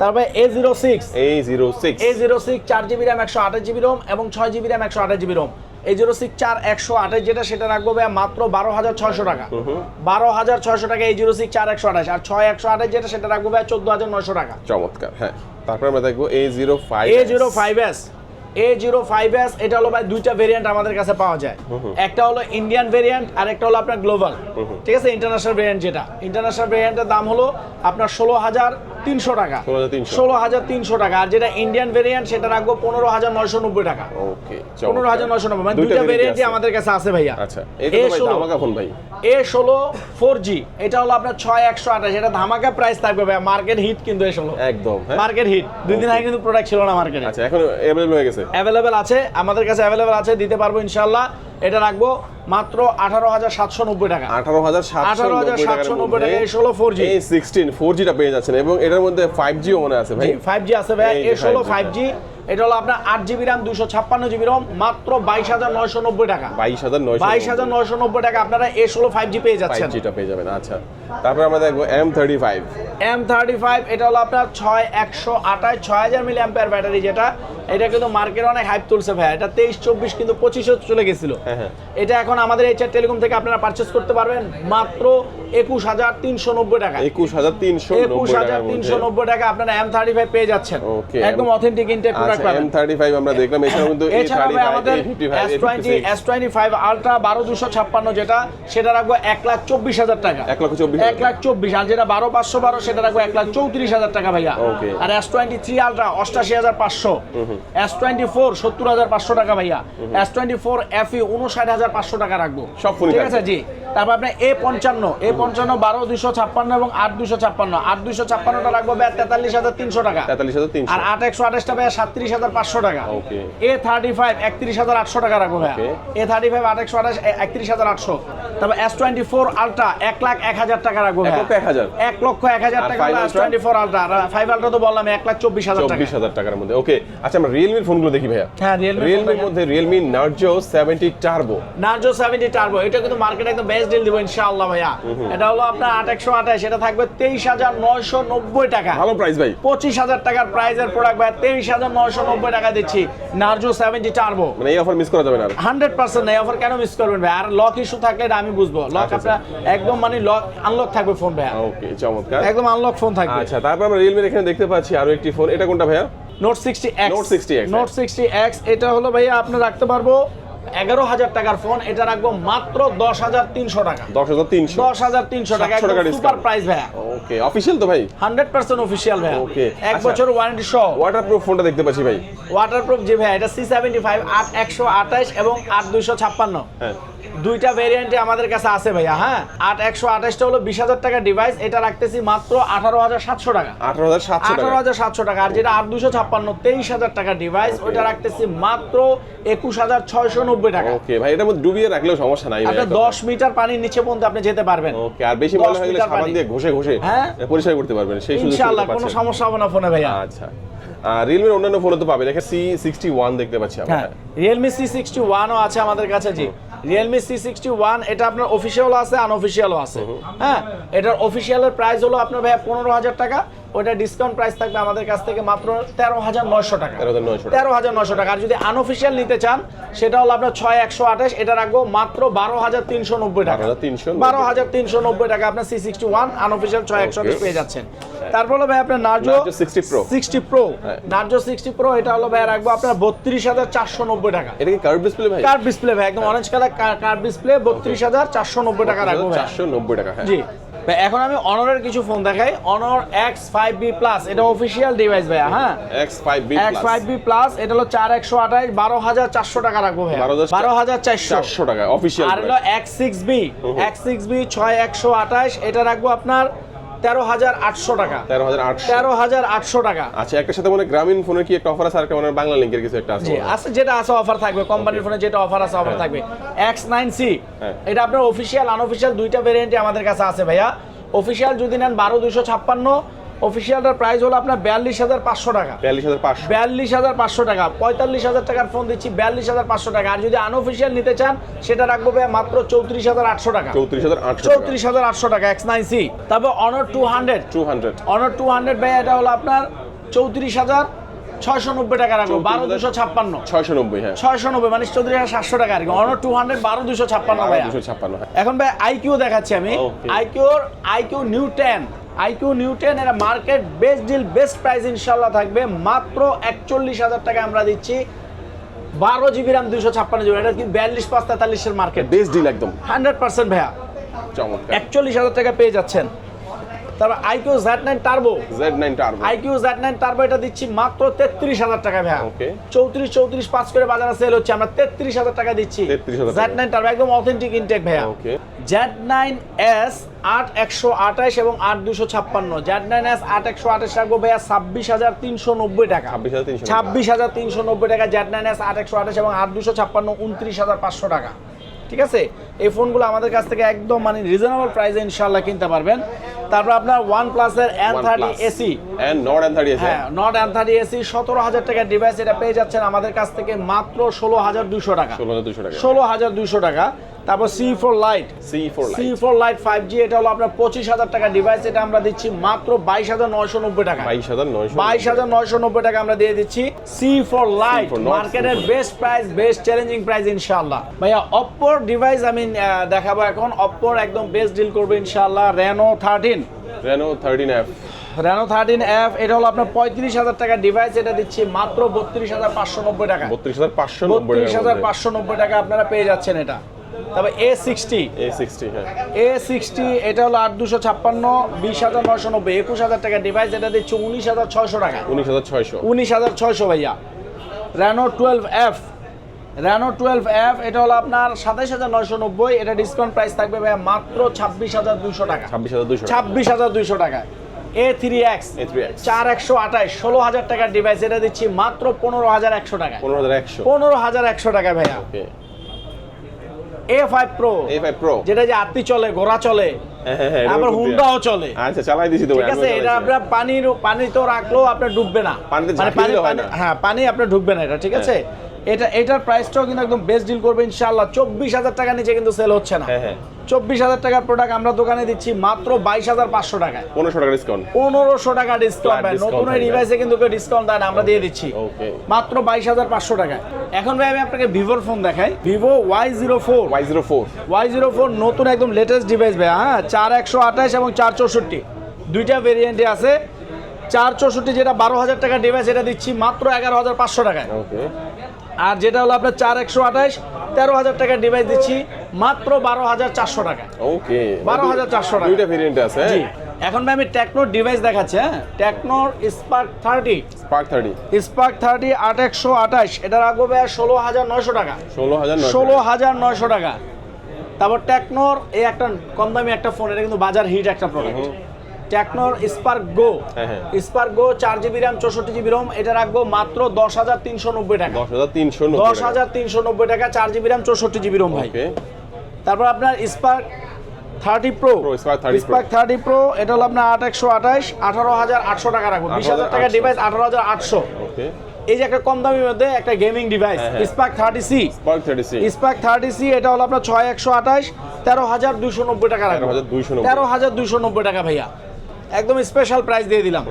তারপরে A zero six A zero six A zero six চার জিবি র্যাম একশো আঠাশ জিবি রোম এবং ছয় জিবি র্যাম একশো আঠাশ GB ROM A zero six চার একশো আঠাশ যেটা সেটা রাখব ভাইয়া মাত্র বারো হাজার ছয়শো টাকা। বারো হাজার ছয়শো টাকা এই জিরো সিক্স চার একশো আঠাশ। আর ছয় একশো আঠাশ যেটা সেটা রাখব ভাইয়া চোদ্দ হাজার নয়শো টাকা। চমৎকার হ্যাঁ। তারপর আমরা দেখব A zero five A zero five S A zero five S এটা হলো ভাই দুইটা ভেরিয়েন্ট আমাদের কাছে পাওয়া যায়। একটা হলো ইন্ডিয়ান ভেরিয়েন্ট আর একটা হলো আপনার গ্লোবাল ঠিক আছে? ইন্টারন্যাশনাল ভেরিয়েন্ট যেটা। ইন্টারন্যাশনাল ভেরিয়েন্টের দাম হলো আপনার ষোলো হাজার তিনশো টাকা। ষোলো হাজার তিনশো। টাকা। আর যেটা ইন্ডিয়ান ভেরিয়েন্ট সেটা রাখব পনেরো হাজার নয়শো নব্বই টাকা। পনেরো হাজার নয়শো নব্বই। মানে দুইটা ভেরিয়েন্টই আমাদের কাছে আছে ভাইয়া। আচ্ছা ভাই ষোলো ভাই। এ ষোলো ফোর জি এটা হলো আপনার ছয় একশো আঠাশ। এটা ধামাকা প্রাইস থাকবে ভাইয়া। মার্কেট হিট কিন্তু এ ষোলো। একদম হ্যাঁ। মার্কেট হিট দুই দিন আগে কিন্তু প্রোডাক্ট ছিল না মার্কেটে আচ্ছা এখন অ্যাভেলেবল হয়ে গেছে। অ্যাভেলেবেল আছে। আমাদের কাছে অ্যাভেলেবেল আছে। দিতে পারব ইনশাল্লাহ এটা রাখব মাত্র আঠারো হাজার সাতশো নব্বই টাকা। আঠারো হাজার আঠারো হাজার সাতশো নব্বই টাকা, এস হলো ফোর জি সিক্সটিন ফোর জিটা পেয়ে যাচ্ছেন এবং এটার মধ্যে ফাইভ জিও মনে আছে ভাই। ফাইভ জি আছে ভাই। এস এ ষোলো ফাইভ জি এটা হলো আপনার আট জিবি র্যাম দুশো ছাপ্পান্ন জিবি রম মাত্র বাইশ হাজার নয়শো নব্বই টাকা। বাইশ হাজার নয়শো বাইশ হাজার নয়শো নব্বই টাকা আপনারা এ ষোলো ফাইভ জি পেয়ে যাচ্ছেন। জিটা পেয়ে যাবেন আচ্ছা। তারপর আমরা দেখব M thirty five M thirty five এটা হলো আপনার ছয় একশো আঠাশ ছয় হাজার মিলি অ্যাম্পায়ার ব্যাটারি যেটা এটা কিন্তু মার্কেটে অনেক হাইপ তুলছে ভাই এটা তেইশ চব্বিশ কিন্তু পঁচিশে চলে গেছিল। হ্যাঁ হ্যাঁ। এটা এখন আমাদের এইচআর টেলিকম থেকে আপনারা পারচেস করতে পারবেন মাত্র একুশ হাজার তিনশো নব্বই টাকা। একুশ হাজার তিনশো একুশ হাজার তিনশো নব্বই টাকা আপনারা এম থার্টি ফাইভ পেয়ে যাচ্ছেন। একদম অথেন্টিক ইনটেক প্রোডাক্ট প্রোডাক্ট পাবেন। M35 আমরা দেখলাম এছাড়াও কিন্তু A35, আমাদের S20 S25 আলট্রা বারো দুশো ছাপ্পান্ন যেটা সেটা রাখব এক লাখ চব্বিশ হাজার টাকা। এক লক্ষ চব্বিশ এক লাখ চব্বিশ আর যেটা বারো পাঁচশো বারো সেটা রাখব এক লাখ চৌত্রিশ হাজার টাকা ভাইয়া। আর আলট্রা হাজার টাকা ভাইয়া। টাকা রাখব। সব ঠিক আছে জি? তারপর আপনার এ পঞ্চান্ন এ পঞ্চান্ন বারো দুশো ছাপ্পান্ন এবং আট দুশো ছাপ্পান্ন। আট দুশো ছাপ্পান্নটা রাখব তেতাল্লিশ হাজার তিনশো টাকা। তেতাল্লিশ হাজার আর আট একশো আঠাশটা ভাইয়া সাতত্রিশ হাজার পাঁচশো টাকা। এ থার্টি ফাইভ একত্রিশ হাজার আটশো টাকা ভাইয়া। এ থার্টি ফাইভ আট একশো আঠাশ একত্রিশ হাজার আটশো। তারপর এস টোয়েন্টি ফোর আলট্রা এক লাখ এক হাজার টাকা রাখব এক লক্ষ এক হাজার? টাকা S twenty four ultra five ultra তো বললাম এক লাখ চব্বিশ হাজার চব্বিশ হাজার টাকার মধ্যে। ওকে আচ্ছা আমরা রিয়েলমির ফোনগুলো দেখি ভাইয়া। হ্যাঁ, রিয়েলমির মধ্যে Realme Narzo seventy Turbo Narzo seventy Turbo এটা কিন্তু মার্কেটে একদম বেস্ট ডিল দিব ইনশাআল্লাহ ভাইয়া। এটা হলো আপনার আট একশো আঠাশ এটা থাকবে তেইশ হাজার নয়শো নব্বই টাকা। ভালো প্রাইস ভাই। পঁচিশ হাজার টাকার প্রাইজের প্রোডাক্ট ভাই তেইশ হাজার নয়শো নব্বই টাকা দিচ্ছি। নার্জো সেভেন্টি টার্বো মানে এই অফার মিস করা যাবে না হান্ড্রেড পার্সেন্ট এই অফার কেন মিস করবেন ভাই? আর লক ইস্যু থাকলে এটা আমি বুঝব। লক আচ্ছা, আপনার একদম মানে লক আনলক থাকবে ফোন ভাইয়া। ওকে চমৎকার। একদম আনলক ফোন থাকবে। আচ্ছা তারপর আমরা রিয়েলমির এখানে দেখতে পাচ্ছি আরও একটি ফোন এটা কোনটা ভাইয়া? Note sixty X note sixty X note sixty X এটা হলো ভাইয়া আপনি রাখতে পারব এগারো হাজার টাকার ফোন এটা রাখব মাত্র দশ হাজার তিনশো টাকা। দশ হাজার তিনশো। দশ হাজার তিনশো টাকা সুপার প্রাইস ভাইয়া। ওকে অফিসিয়াল তো ভাই? হান্ড্রেড পার্সেন্ট অফিসিয়াল ভাইয়া। ওকে এক আচ্ছা। বছর ওয়ারেন্টি সহ। ওয়াটার প্রুফ ফোনটা দেখতে পাচ্ছি ভাই। ওয়াটারপ্রুফ যে ভাইয়া এটা সি সেভেন্টি ফাইভ আট একশো আঠাশ এবং আট দুইশো ছাপ্পান্ন। হ্যাঁ। দুইটা ভেরিয়েন্টে আমাদের কাছে আছে ভাইয়া হ্যাঁ? আট একশো আঠাশটা হলো বিশ হাজার টাকা ডিভাইস এটা রাখতেছি মাত্র আঠারো হাজার সাতশো টাকা। আঠারো হাজার সাতশো আঠারো টাকা হাজার সাতশো টাকা আর যেটা আট দুশো ছাপ্পান্ন তেইশ হাজার টাকা ডিভাইস ওইটা রাখতেছি মাত্র একুশ হাজার ছয়শো নব্বই টাকা। ওকে ভাই মধ্যে ডুবিয়ে রাখলেও সমস্যা নাই ভাই আপনার দশ মিটার পানির নিচে পর্যন্ত আপনি যেতে পারবেন। ওকে আর বেশি 10 ময়লা হয়ে গেলে সাবান দিয়ে ঘষে ঘষে হ্যাঁ। পরিষ্কার করতে পারবেন সেই সুযোগ ইনশাআল্লাহ কোনো সমস্যা হবে না ফোনে ভাইয়া। আচ্ছা। রিয়েলমির অন্যান্য ফোনে তো পাবে দেখে সি সিক্সটি ওয়ান দেখতে পাচ্ছি আমরা। হ্যাঁ রিয়েলমি সি সিক্সটি ওয়ানও আছে আমাদের কাছে জি। রিয়েলমি সি সিক্সটি ওয়ান এটা আপনার অফিসিয়ালও আছে আনঅফিসিয়ালও আছে। হ্যাঁ? এটার অফিসিয়ালের প্রাইস হলো আপনার ভাইয়া পনেরো হাজার টাকা। ওইটা ডিসকাউন্ট প্রাইস থাকবে আমাদের কাছ থেকে মাত্র তেরো হাজার নয়শো টাকা। তেরো হাজার নয়শো টাকা। আর যদি আনঅফিসিয়াল নিতে চান সেটা হলো আপনার ছয় একশো আঠাশ এটা রাখব মাত্র বারো হাজার তিনশো নব্বই টাকা। বারো হাজার তিনশো নব্বই। টাকা আপনার সি সিক্সটি ওয়ান আনঅফিসিয়াল ছয় একশো আঠাশ পেয়ে যাচ্ছেন। তারপর হলো ভাই আপনার Narzo 60 Pro। Sixty pro. Narzo sixty pro এটা হলো ভাই রাখব আপনার বত্রিশ হাজার চারশো নব্বই টাকা। এটা কি কার্ভ ডিসপ্লে ভাই? কার্ভ ডিসপ্লে ভাই একদম অরেঞ্জ কালার কার্ভ ডিসপ্লে বত্রিশ হাজার চারশো নব্বই টাকা রাখব চারশো নব্বই টাকা হ্যাঁ। জি। ভাই, এখন আমি অনরের কিছু ফোন দেখাই। Honor X five B plus এটা অফিসিয়াল ডিভাইস ভাইয়া হ্যাঁ? X five B X five B plus এটা হলো চার একশো আঠাশ বারো হাজার চারশো টাকা রাখব ভাইয়া। 12,000 বারো হাজার চারশো। চারশো টাকা অফিসিয়াল আর হলো X six B X six B ছয় একশো আঠাশ এটা রাখব আপনার তেরো হাজার আটশো টাকা। তেরো হাজার তেরো হাজার আটশো টাকা। আচ্ছা একটা সাথে মানে গ্রামীণ ফোনের কি একটা অফার আছে? আর মানে বাংলা লিঙ্কের কিছু একটা আছে আছে যেটা আছে অফার থাকবে। কোম্পানির ফোনে যেটা অফার আছে অফার থাকবে। এক্স নাইন সি হ্যাঁ। এটা আপনার অফিসিয়াল আনঅফিসিয়াল দুইটা ভেরিয়েন্টে আমাদের কাছে আছে ভাইয়া। অফিসিয়াল যদি নেন বারো দুইশো ছাপ্পান্ন অফিসিয়ালটার প্রাইস হলো আপনার বিয়াল্লিশ হাজার পাঁচশো টাকা। বিয়াল্লিশ হাজার পাঁচশো। বিয়াল্লিশ হাজার পাঁচশো টাকা। পঁয়তাল্লিশ হাজার টাকার ফোন দিচ্ছি বিয়াল্লিশ হাজার পাঁচশো টাকা। আর যদি আনঅফিসিয়াল নিতে চান সেটা রাখব ভাইয়া মাত্র চৌত্রিশ হাজার আটশো টাকা। চৌত্রিশ হাজার চৌত্রিশ হাজার আটশো টাকা এক্স নাইন সি তারপর Honor two hundred two hundred Honor two hundred ভাই এটা হলো আপনার চৌত্রিশ হাজার ছয়শো নব্বই টাকা রাখব বারো দুশো ছাপ্পান্ন। ছয়শো নব্বই হ্যাঁ। ছয়শো নব্বই মানে চৌত্রিশ হাজার সাতশো টাকা আর কি। অনার টু হান্ড্রেড বারো দুশো ছাপ্পান্ন ভাই দুশো ছাপ্পান্ন হ্যাঁ। এখন ভাই আইকিউ দেখাচ্ছি আমি। আইকিউর iQOO Neo ten iQOO Neo ten এরা market best deal best price ইনশাল্লাহ থাকবে। মাত্র একচল্লিশ হাজার টাকা আমরা দিচ্ছি। বারো জিবি রাম দুশো ছাপ্পান্ন জিবি এটা কিন্তু বিয়াল্লিশ পাঁচ তেতাল্লিশের মার্কেট বেস্ট ডিল একদম। হান্ড্রেড পার্সেন্ট ভাইয়া। চমৎকার। একচল্লিশ হাজার টাকা পেয়ে যাচ্ছেন। তারপর iQOO Z nine Turbo Z nine Turbo iQOO Z nine Turbo এটা দিচ্ছি মাত্র তেত্রিশ হাজার টাকা ভাইয়া। Okay. চৌত্রিশ চৌত্রিশ পাঁচ করে বাজারে সেল হচ্ছে আমরা তেত্রিশ হাজার টাকা দিচ্ছি। 33,000 জেড নাইন টার্বো একদম অথেন্টিক ইনটেক ভাইয়া। ওকে জেড নাইন এস আট একশো আঠাশ এবং আট দুশো ছাপ্পান্ন। জেড নাইন এস আট একশো আঠাশ রাখব ভাইয়া ছাব্বিশ হাজার তিনশো নব্বই টাকা। ছাব্বিশ হাজার তিনশো নব্বই। টাকা জেড নাইন এস আট একশো আঠাশ এবং আট দুশো ছাপ্পান্ন উনত্রিশ হাজার পাঁচশো টাকা। ঠিক আছে? এই ফোনগুলো আমাদের কাছ থেকে একদম মানে রিজনেবল প্রাইসে ইনশাল্লাহ কিনতে পারবেন। তারপর আপনার ওয়ান প্লাসের N thirty SE Nord N thirty হ্যাঁ নট এন থার্টি এসি সতেরো হাজার টাকার ডিভাইস এটা পেয়ে যাচ্ছেন আমাদের কাছ থেকে মাত্র ষোলো হাজার দুশো টাকা। ষোলো হাজার দুশো টাকা। ষোলো হাজার দুশো টাকা। তারপর C four lite C four C four lite five G এটা হলো আপনার পঁচিশ হাজার টাকা ডিভাইস এটা আমরা দিচ্ছি মাত্র বাইশ হাজার নয়শো নব্বই টাকা। বাইশ হাজার নয়শো বাইশ হাজার নয়শো নব্বই টাকা আমরা দিয়ে দিচ্ছি সি ফোর লাইট মার্কেটের best price best challenging price ইনশাল্লাহ ভাইয়া অপ্পোর ডিভাইস আমি দেখাবো এখন। অপ্পোর একদম বেস্ট ডিল করব ইনশাল্লাহ Reno thirteen Reno thirteen F Reno thirteen F এটা হলো আপনার পঁয়ত্রিশ হাজার টাকা ডিভাইস এটা দিচ্ছি মাত্র বত্রিশ হাজার পাঁচশো নব্বই টাকা। বত্রিশ হাজার পাঁচশো নব্বই বত্রিশ হাজার পাঁচশো নব্বই টাকা আপনারা পেয়ে যাচ্ছেন এটা। তবে এ সিক্সটি এ সিক্সটি হ্যাঁ। এ সিক্সটি এটা হলো আট দুশো ছাপ্পান্ন বিশ হাজার নয়শো নব্বই একুশ হাজার টাকা ডিভাইস এটা দিচ্ছে উনিশ হাজার ছয়শো টাকা। উনিশ হাজার ছয়শো। উনিশ হাজার ছয়শো ভাইয়া। Reno twelve F Reno twelve F এটা হলো আপনার সাতাইশ হাজার নয়শো নব্বই এটা ডিসকাউন্ট প্রাইস থাকবে ভাইয়া মাত্র ছাব্বিশ হাজার দুশো টাকা। ছাব্বিশ হাজার দুশো ছাব্বিশ হাজার দুইশো টাকা। এ থ্রি এক্স A3X চার একশো আঠাশ ষোলো হাজার টাকার ডিভাইস এটা দিচ্ছি মাত্র পনেরো হাজার একশো টাকা পনেরো হাজার একশো। পনেরো হাজার একশো টাকা ভাইয়া। Okay A five pro A five pro যেটা যে আত্মি চলে ঘোড়া চলে হ্যাঁ হ্যাঁ হ্যাঁ আবার হুন্ডাও চলে। আচ্ছা চালাই দিছি তো ঠিক আছে এটা আপনার পানির পানি তো রাখলেও আপনার ডুববে না। মানে দিলে হয় পানি হ্যাঁ পানি আপনার না এটা ঠিক আছে? এটা এটার প্রাইসটাও কিন্তু একদম বেস্ট ডিল করবে ইনশাআল্লাহ। চব্বিশ হাজার টাকা নিচে কিন্তু সেল হচ্ছে না। হ্যাঁ। চব্বিশ হাজার টাকার প্রোডাক্ট আমরা দোকানে দিচ্ছি মাত্র বাইশ হাজার পাঁচশো টাকায়। পনেরোশো টাকা ডিসকাউন্ট পনেরোশো টাকা ডিসকাউন্ট ভাই নতুন। ডিভাইসে কিন্তু কেউ ডিসকাউন্ট দেয় না আমরা দিয়ে দিচ্ছি। মাত্র বাইশ হাজার পাঁচশো টাকায়। এখন ভাই আমি আপনাকে ভিভোর ফোন দেখাই। Vivo Y zero four Y zero four Y zero four নতুন একদম লেটেস্ট ডিভাইস ভাই হ্যাঁ চার একশো আঠাশ এবং চার চৌষট্টি। দুইটা ভেরিয়েন্টে আছে। চার চৌষট্টি যেটা বারো হাজার টাকা ডিভাইস এটা দিচ্ছি মাত্র এগারো হাজার পাঁচশো টাকায়। আর যেটা হলো আপনার চার একশো আঠাশ তেরো হাজার টাকার ডিভাইস দিচ্ছি মাত্র বারো হাজার চারশো টাকায়। ওকে 12,400 টাকা। দুইটা ভেরিয়েন্ট আছে জি। এখন ভাই আমি টেকনোর ডিভাইস দেখাচ্ছি হ্যাঁ? টেকনোর Spark thirty Spark thirty Spark thirty আট একশো আঠাশ এটা রাখব ভাই ষোলো হাজার নয়শো টাকা। ষোলো হাজার ষোলো হাজার নয়শো টাকা। তারপর টেকনোর এই একটা কম দামি একটা ফোন এটা কিন্তু বাজার হিট একটা প্রোডাক্ট টেকনোর স্পার্ক গো। স্পার্ক গো চার জিবি র্যাম চৌষট্টি জিবি রোম এটা রাখব মাত্র দশ হাজার তিনশো নব্বই টাকা। দশ হাজার তিনশো দশ হাজার তিনশো নব্বই টাকা চার জিবি র্যাম চৌষট্টি জিবি রোম ভাই। তারপর আপনার Spark thirty Pro Pro, Spark 30 Pro। Spark thirty Pro এটা হলো আপনার আট একশো আঠাশ আঠারো হাজার আটশো টাকা রাখব। বিশ হাজার টাকা ডিভাইস আঠারো হাজার আটশো। এই যে একটা কম দামের মধ্যে একটা gaming device. Spark thirty C Spark thirty C এটা হলো আপনার ছয় একশো আঠাশ তেরো হাজার দুইশো নব্বই টাকা রাখব। 13,290 তেরো হাজার দুইশো নব্বই টাকা ভাইয়া। একদম স্পেশাল প্রাইস দিয়ে দিলাম।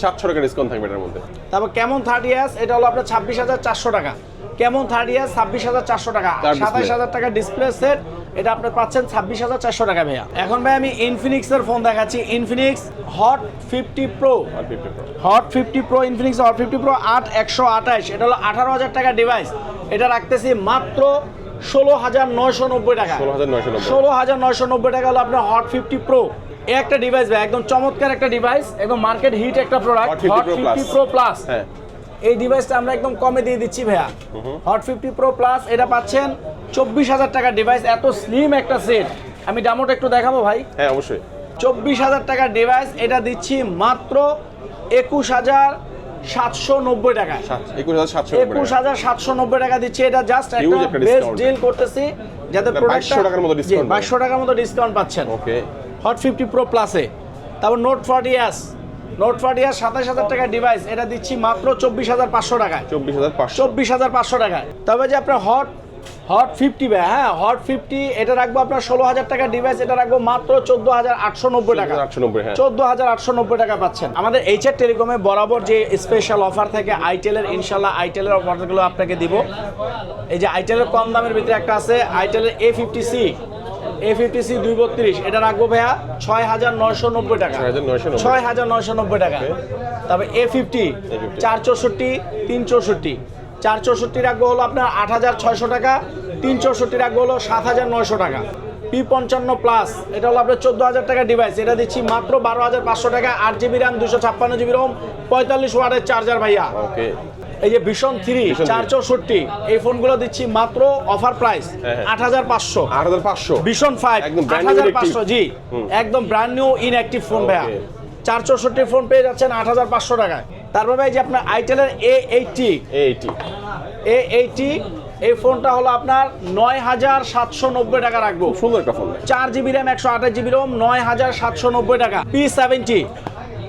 সাতশো টাকা ডিসকাউন্ট থাকবে এটার মধ্যে। তারপর কেমন থার্টি এস এটা হলো আপনার ছাব্বিশ হাজার চারশো টাকা। কেমন থার্টি এস ছাব্বিশ হাজার চারশো টাকা। সাতাশ হাজার টাকা ডিসপ্লে সেট এটা আপনার পাচ্ছেন ছাব্বিশ হাজার চারশো টাকা ভাইয়া। এখন ভাই আমি ইনফিনিক্স এর ফোন দেখাচ্ছি। Infinix hot fifty pro hot fifty pro Infinix hot fifty pro আট একশো আঠাশ। এটা হলো আঠারো হাজার টাকা ডিভাইস এটা রাখতেছি মাত্র ষোলো হাজার নয়শো নব্বই টাকা। ষোলো হাজার নয়শো নব্বই। টাকা হলো আপনার হট ফিফটি প্রো একটা ডিভাইস ভাই একদম চমৎকার একটা ডিভাইস একদম মার্কেট হিট একটা product Hot 50 Hot fifty Pro plus হ্যাঁ। এই ডিভাইসটা আমরা একদম কমে দিয়ে দিচ্ছি ভাইয়া। হট ফিফটি প্রো প্লাস এটা পাচ্ছেন চব্বিশ হাজার টাকার ডিভাইস এত স্লিম একটা সেট আমি ডামোটা একটু দেখাবো ভাই। হ্যাঁ অবশ্যই। চব্বিশ হাজার টাকার ডিভাইস এটা দিচ্ছি মাত্র একুশ হাজার সাতশো নব্বই সাত একুশ হাজার সাতশো নব্বই টাকা দিচ্ছি। এটা জাস্ট একটা বেস্ট ডিল করতেছি। যাতে এটা প্রোডাক্টটা 2200 টাকার মতো discount বাইশশো টাকার মতো ডিসকাউন্ট পাচ্ছেন। ওকে হট ফিফটি প্রো প্লাসে তারপর Note forty S Note forty S সাতাশ হাজার টাকার ডিভাইস এটা দিচ্ছি মাত্র চব্বিশ হাজার পাঁচশো টাকায়। চব্বিশ হাজার পাঁচশো। চব্বিশ হাজার পাঁচশো টাকায়। তবে যে আপনার হট হট ফিফটি ভাই হ্যাঁ হট ফিফটি এটা রাখব আপনার ষোলো হাজার টাকার ডিভাইস এটা রাখব মাত্র চোদ্দ হাজার আটশো নব্বই টাকা আটশো নব্বই হ্যাঁ। চোদ্দ হাজার আটশো নব্বই টাকা পাচ্ছেন। আমাদের এইচআর টেলিকমে বরাবর যে স্পেশাল অফার থাকে আইটেলের ইনশাল্লাহ আইটেলের অফারগুলো আপনাকে দিব। এই যে আইটেলের কম দামের ভিতরে একটা আছে আইটেলের A fifty C A fifty C দুই বত্রিশ এটা রাখব ভাইয়া ছয় হাজার নয়শো নব্বই টাকা। ছয় হাজার নয়শো নব্বই। টাকা তারপরে এ ফিফটি চার চৌষট্টি তিন চৌষট্টি চার চৌষট্টি রাখব হলো আপনার আট হাজার ছয়শো টাকা তিন চৌষট্টি রাখব হলো সাত হাজার নয়শো টাকা। পি পঞ্চান্ন প্লাস এটা হলো আপনার চোদ্দ হাজার টাকা ডিভাইস এটা দিচ্ছি মাত্র বারো হাজার পাঁচশো টাকা আট জিবি র্যাম দুশো ছাপ্পান্ন জিবি রোম পঁয়তাল্লিশ ওয়াটের চার্জার ভাইয়া। ওকে। এই যে ভীষণ থ্রি চার চৌষট্টি এই ফোনগুলো দিচ্ছি মাত্র অফার প্রাইস হ্যাঁ, হ্যাঁ। আট হাজার পাঁচশো। আট হাজার পাঁচশো। ভীষণ ফাইভ আট হাজার পাঁচশো জি একদম ব্র্যান্ড নিউ ইনঅ্যাক্টিভ ফোন ভাইয়া। চার চৌষট্টি ফোন পেয়ে যাচ্ছেন আট হাজার পাঁচশো টাকায়। তারপর ভাই যে আপনার আইটেলের এ এইটটি এইটি এ এইটটি এই ফোনটা হলো আপনার নয় হাজার সাতশো নব্বই টাকা রাখব। খুব সুন্দর একটা ফোন চার জিবি র্যাম একশো আঠাশ জিবি রোম নয় হাজার সাতশো নব্বই টাকা। পি সেভেন্টি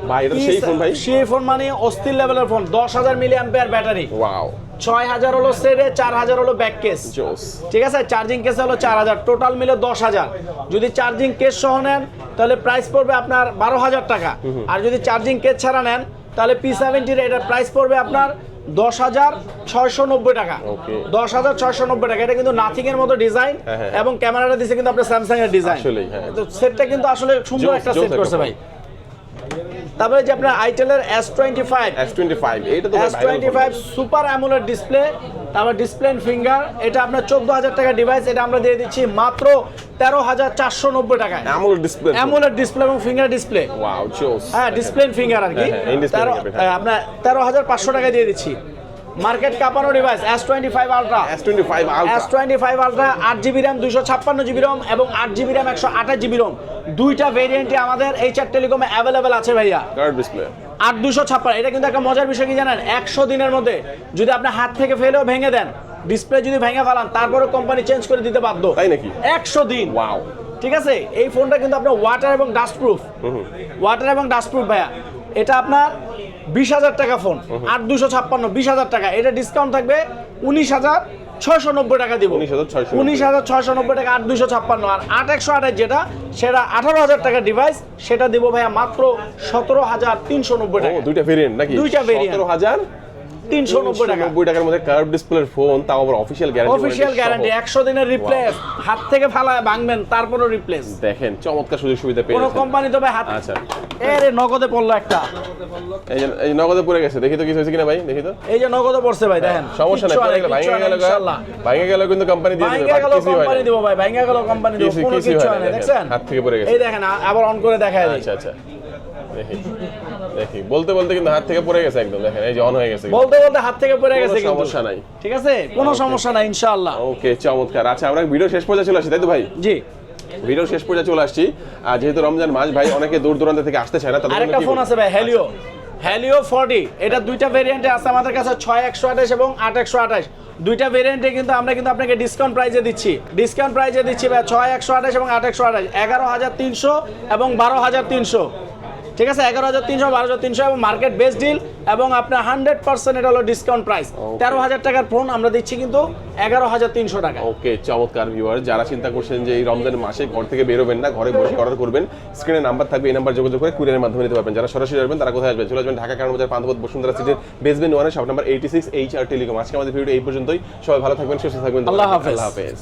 ভাই এটা সেই ফোন ভাই। সেই ফোন মানে অস্থির লেভেলের ফোন দশ হাজার মিলি অ্যাম্পিয়ার ব্যাটারি ওয়াও ছয় হাজার হলো সেটে চার হাজার হলো ব্যাক কেস ঠিক আছে? চার্জিং কেস হলো চার হাজার। টোটাল মিলে দশ হাজার। যদি চার্জিং কেস সহ নেন তাহলে প্রাইস পড়বে আপনার বারো হাজার টাকা। আর যদি চার্জিং কেস ছাড়া নেন তাহলে পি সেভেন্টির এটার প্রাইস পড়বে আপনার দশ হাজার ছয়শো নব্বই টাকা। দশ হাজার ছয়শো নব্বই টাকা। এটা কিন্তু নাথিং এর মতো ডিজাইন হ্যাঁ, হ্যাঁ। এবং ক্যামেরাটা দিচ্ছে কিন্তু আপনার স্যামসাং এর ডিজাইন হ্যাঁ। তো সেটটা কিন্তু আসলে সুন্দর একটা সেট করছে ভাই। তারপরে যে আপনার আইটেলের S twenty five S twenty five এইটা তো S twenty five super AMOLED display তারপর ডিসপ্লে ফিঙ্গার এটা আপনার চোদ্দ হাজার টাকা ডিভাইস এটা আমরা দিয়ে দিচ্ছি মাত্র তেরো হাজার চারশো নব্বই টাকায়। অ্যামোলেড ডিসপ্লে অ্যামোলেড ডিসপ্লে এবং ফিঙ্গার ডিসপ্লে হ্যাঁ ডিসপ্লে ফিঙ্গার আর কি। হ্যাঁ, হ্যাঁ, হ্যাঁ। আপনার তেরো হাজার পাঁচশো টাকা দিয়ে দিচ্ছি। মার্কেট কাঁপানো device S twenty five ultra S twenty five S twenty five ultra আট জিবি র্যাম দুশো ছাপ্পান্ন জিবি রম এবং আট জিবি র্যাম একশো আঠাশ জিবি রম দুইটা ভেরিয়েন্টই আমাদের এই চার টেলিকমে অ্যাভেলেবেল আছে ভাইয়া। ডিসপ্লে আট দুশো ছাপ্পান্ন এটা কিন্তু একটা মজার বিষয় কি জানেন? একশো দিনের মধ্যে যদি আপনি হাত থেকে ফেলেও ভেঙে দেন ডিসপ্লে যদি ভেঙে ফেলান তারপরে কোম্পানি চেঞ্জ করে দিতে বাধ্য। তাই নাকি? একশো দিন। ওয়াও ঠিক আছে? এই ফোনটা কিন্তু আপনার ওয়াটার এবং ডাস্ট প্রুফ ওয়াটার এবং ডাস্ট প্রুফ ভাইয়া। এটা আপনার বিশ হাজার টাকা ফোন। আট দুশো ছাপ্পান্ন বিশ হাজার টাকা। এটা ডিসকাউন্ট থাকবে উনিশ হাজার ছয়শো নব্বই টাকা দিব। 19,690 উনিশ হাজার ছয়শো নব্বই টাকা আট দুশো ছাপ্পান্ন। আর আট একশো আঠাশ যেটা সেটা আঠারো হাজার টাকা ডিভাইস সেটা দিব ভাইয়া মাত্র সতেরো হাজার তিনশো নব্বই টাকা। দুইটা ভেরিয়েন্ট নাকি? দুইটা ভেরিয়েন্ট হাজার তিনশো নব্বই টাকা। নব্বই টাকার মধ্যে কার্ভ ডিসপ্লের ফোন তাও আবার অফিসিয়াল গ্যারান্টি একশো দিনের রিপ্লেস হাত থেকে ফালায় ভাঙবেন তারপরও রিপ্লেস দেখেন চমৎকার সুযোগ সুবিধা পেয়ে কোনো গেছেন। কোম্পানি তবে হাত আচ্ছা। এর নগদে পড়ল একটা। এই যে এই নগদে পড়ে গেছে দেখি তো কিছু হয়েছে কিনা ভাই দেখি তো। এই যে নগদে পড়ছে ভাই দেখেন। সমস্যা নাই পড়ে ভাঙে গেল ভাঙে গেল কিন্তু কোম্পানি দিয়ে দিবে গেল হয় কোম্পানি দিব ভাই গেল কোম্পানি দিব কোনো কিছু হয় হয় না, না দেখেন। হাত থেকে পড়ে গেছে। এই দেখেন আবার অন করে দেখায় আচ্ছা আচ্ছা। দেখি। দেখি। বলতে বলতে কিন্তু হাত থেকে পড়ে গেছে একদম দেখেন এই যে অন হয়ে গেছে বলতে বলতে হাত থেকে পড়ে গেছে কিন্তু। সমস্যা নাই। ঠিক আছে? কোনো সমস্যা নাই ইনশাআল্লাহ। ওকে চমৎকার। আচ্ছা আমরা ভিডিও শেষ চলে আসি তাই তো ভাই? জি। ভিডিও শেষ চলে আসছি। আর যেহেতু রমজান মাস ভাই অনেকে দূর দূরান্ত থেকে আসতে চায় না জন্য আরেকটা ফোন আছে ভাই হ্যালিও হ্যালিও ফর্টি এটা দুইটা ভেরিয়েন্টে আছে আমাদের কাছে ছয় একশো আঠাশ এবং আট একশো আঠাশ। দুইটা ভেরিয়েন্টে কিন্তু আমরা কিন্তু আপনাকে ডিসকাউন্ট প্রাইজে দিচ্ছি। ডিসকাউন্ট প্রাইজে দিচ্ছি ভাই ছয় একশো আঠাশ এবং আট একশো আঠাশ। এগারো হাজার তিনশো এবং বারো হাজার তিনশো। ঠিক আছে এগারো হাজার তিনশো বারো হাজার তিনশো এবং মার্কেট বেস্ট ডিল এবং আপনার হান্ড্রেড পার্সেন্ট এটা হলো ডিসকাউন্ট প্রাইস তেরো হাজার টাকার ফোন আমরা দিচ্ছি কিন্তু এগারো হাজার তিনশো টাকা ওকে চমৎকার ভিউয়ার যারা চিন্তা করছেন যে এই রমজান মাসে ঘর থেকে বেরোবেন না ঘরে বসে অর্ডার করবেন স্ক্রিনে নাম্বার থাকবে এই নাম্বার যোগাযোগ করে কুরিয়ারের মাধ্যমে নিতে পারবেন। যারা সরাসরি আসবেন তারা কোথায় আসবেন? চলে আসবেন ঢাকা কারণ বাজার পান্থপথ বসুন্ধরা সিটির বেসমেন্ট ওয়ানের shop number eighty six H R telecom আজকে আমাদের ভিডিও এই পর্যন্তই। সবাই ভালো থাকবেন সুস্থ থাকবেন আল্লাহ হাফেজ। আল্লাহ হাফেজ।